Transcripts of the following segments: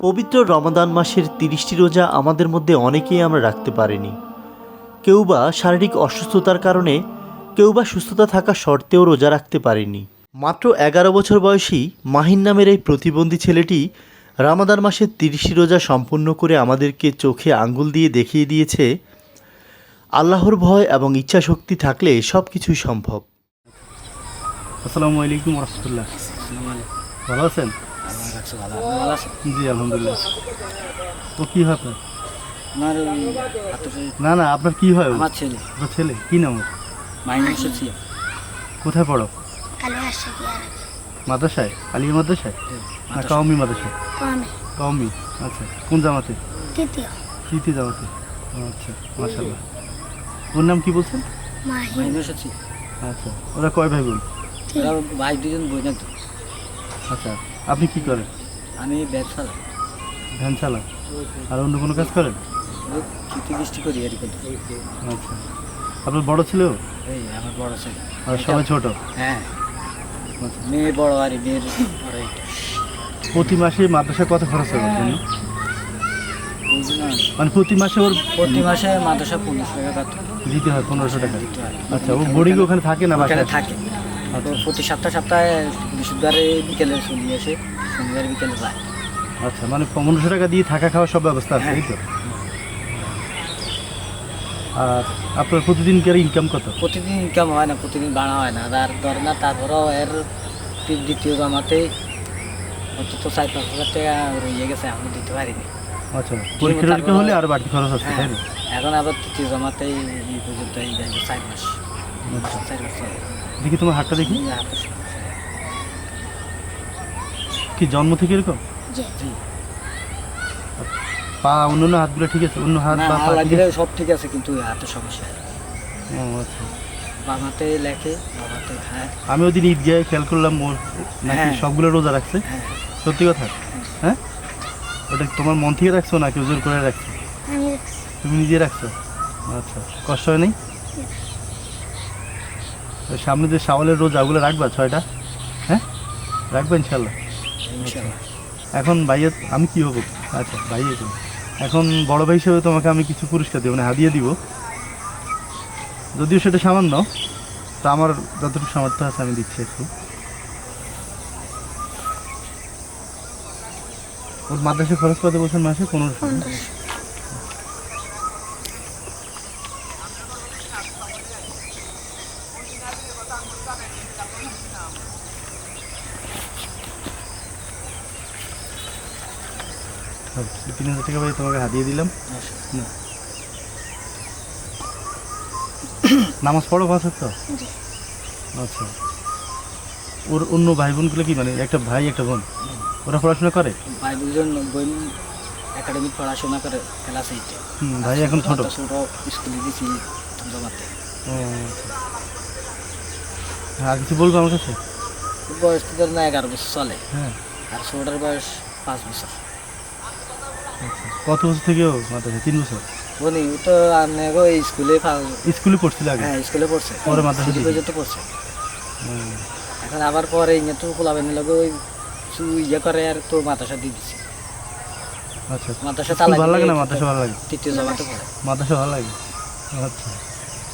পবিত্র রমাদান মাসের তিরিশটি রোজা আমাদের মধ্যে অনেকেই আমরা রাখতে পারিনি। কেউ বা শারীরিক অসুস্থতার কারণে কেউ বা সুস্থতা থাকা সত্ত্বেও রোজা রাখতে পারেনি। মাত্র এগারো বছর বয়সী মাহিন নামের এই প্রতিবন্ধী ছেলেটি রামাদান মাসের তিরিশটি রোজা সম্পূর্ণ করে আমাদেরকে চোখে আঙ্গুল দিয়ে দেখিয়ে দিয়েছে আল্লাহর ভয় এবং ইচ্ছা শক্তি থাকলে সব কিছুই সম্ভব। আসসালামু আলাইকুম রহমতুল্লাহ। ভালো আছেন? জি আলহামদুলিল্লাহ। তো কি হয় আপনার আমার ওই হাতুড়ি না না আপনার কি হয়? আমার ছেলে। আপনার ছেলে কি নাম ওর? মাইনে এসেছি কোথায় পড়ো? কালে আসে কি আর মাদ্রাসায়? আলিয়া মাদ্রাসায়? না কাউমি মাদ্রাসায় কমে কাউমি আচ্ছা কোন জামাতে? তৃতীয়। তৃতীয় জামাতে। আচ্ছা মাশাল্লাহ ওর নাম কি বলছেন? মাহি মাইনে এসেছি আচ্ছা ওরা কয় ভাই বোন ওরা ভাই দুজন বই না তো আচ্ছা আপনি কি করেন? আমি ব্যবসা ভ্যান চালান আর অন্য কোনো কাজ করেন? খেতে বৃষ্টি করি আর কি আচ্ছা। আপনার বড় এই আমার বড় ছেলে। আর সবাই ছোট? হ্যাঁ। মেয়ে বড় আর মেয়ের প্রতি মাসে মাদ্রাসায় কত খরচ হবে মানে প্রতি মাসে ওর প্রতি মাসে মাদ্রাসা পনেরোশো টাকা দিতে হয় পনেরোশো টাকা। আচ্ছা ও বোর্ডিং ওখানে থাকে না থাকে। প্রতি সপ্তাহে সপ্তাহে বৃহস্পতিবারে বিকেলে চলে আসে শনিবার বিকেলে যায়। আচ্ছা মানে পনেরোশো টাকা দিয়ে থাকা খাওয়ার সব ব্যবস্থা আছে হ্যাঁ। এই তো? আর আপনার প্রতিদিন কি ইনকাম কত? প্রতিদিন ইনকাম হয় না প্রতিদিন বাড়া হয় না। আর ধরে না তারপরেও এর দ্বিতীয় জমাতে অন্তত চার পাঁচ হাজার টাকা রয়ে গেছে আমি দিতে পারিনি। আচ্ছা পরীক্ষা টরীক্ষা হলে আর বাড়তি খরচ আছে হ্যাঁ, তাই এখন আবার তৃতীয় জমাতেই এই পর্যন্ত এই চার মাস। আচ্ছা। চার মাস। দেখি তোমার হাতটা দেখি। কি জন্ম থেকে এরকম। পা অন্য হাতগুলো ঠিক আছে? অন্য হাত বা? সব ঠিক আছে কিন্তু হাতে সমস্যা ও, আচ্ছা। বাবাতে লেখে বাবাতে খায় আমি ওই দিন ঈদ গিয়ে খেয়াল করলাম ওর নাকি হ্যাঁ। সবগুলো রোজা রাখছে। হ্যাঁ। সত্যি কথা? হ্যাঁ? ওটা তোমার মন থেকে রাখছো নাকি ওজন করে রাখছো? তুমি নিজে রাখছো? আচ্ছা কষ্ট হয় নাই? সামনে যে শাওয়ালের রোজা ওগুলো রাখবা ছয়টা? হ্যাঁ? রাখবা ইনশাল্লাহ এখন ভাইয়ের আমি কি হব? আচ্ছা ভাইয়ে তুমি। এখন বড় ভাই হিসেবে তোমাকে আমি কিছু পুরস্কার দেবো মানে হাদিয়ে দিব। যদিও সেটা সামান্য তা আমার যতটুকু সামর্থ্য আছে আমি দিচ্ছি একটু। ওর মাদ্রাসা খরচ কত বলছেন মাসে? পনেরোশো। তিন হাজার টাকা ভাই তোমাকে হাতিয়ে দিলাম। নামাজ পড়ো পাঁচ তো আচ্ছা। ওর অন্য ভাই বোনগুলো কি মানে একটা ভাই একটা বোন? ওরা পড়াশোনা করে? ভাই দুজন বই একাডেমিক পড়াশোনা করে ক্লাস এইটে হুম, ভাই এখন ছোট। ছোট স্কুলে গেছি জমাতে ও, আচ্ছা। হ্যাঁ, আর কিছু বলব আমার কাছে? বয়স তো ধর না এগারো বছর চলে। হ্যাঁ। আর ছোটার বয়স পাঁচ বছর। আচ্ছা কত বছর থেকে ও মাদ্রাসা? তিন বছর? বনি ও তো ওই স্কুলে স্কুলে পড়ছিল আগে? হ্যাঁ স্কুলে পড়ছে। পরে মাদ্রাসা? পর্যন্ত পড়ছে। এখন আবার পরে ইয়ে তো পোলাবেন লগে ওই কিছু ইয়ে করে আর তো মাদ্রাসা দিয়ে দিচ্ছে আচ্ছা মাদ্রাসা চালাই ভালো লাগে না মাদ্রাসা ভালো লাগে? তৃতীয় জমাতে পড়ে। মাদ্রাসা ভালো লাগে? আচ্ছা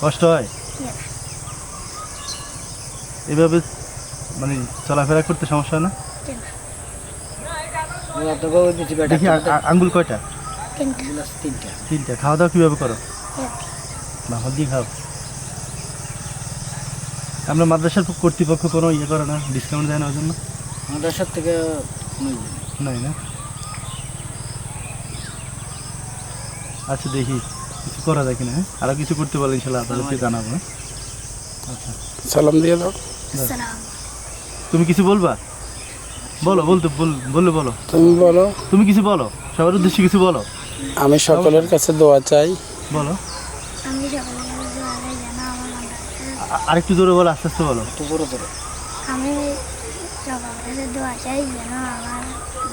কষ্ট হয়? এভাবে মানে চলাফেরা করতে সমস্যা হয় না? দেখি আঙ্গুল কয়টা? তিনটা। তিনটা খাওয়া দাওয়া কীভাবে করো? এক না খাও। আমরা মাদ্রাসার কর্তৃপক্ষ কোনো ইয়ে করে না ডিসকাউন্ট দেয় না ওই জন্য? মাদ্রাসার থেকে কোনো ইয়ে নাই। না? আচ্ছা দেখি। কিছু করা যায় কিনা হ্যাঁ? আরও কিছু করতে পারলে ইনশাল্লাহ আপনাদেরকে জানাব হ্যাঁ? সালাম দিয়ে দাও। তুমি কিছু বলবা? বলো বলতে বল বললে বলো। তুমি বলো। তুমি কিছু বলো? সবার উদ্দেশ্যে কিছু বলো। আমি সকলের কাছে দোয়া চাই। বলো। আরেকটু জোরে বলো আস্তে আস্তে বলো। আমি দোয়া চাই যেন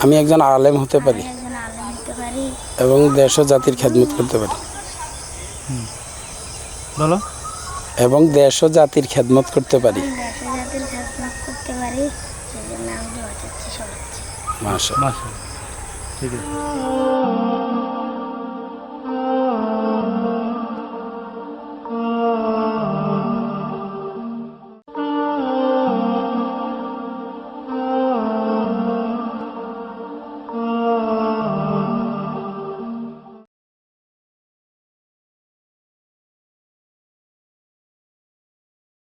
আমার একজন আলেম হতে পারি আমি একজন আলেম হতে পারি। এবং দেশ ও জাতির খেদমত করতে পারি। বলো। এবং দেশ ও জাতির খেদমত করতে পারি। মাসা ঠিক আছে।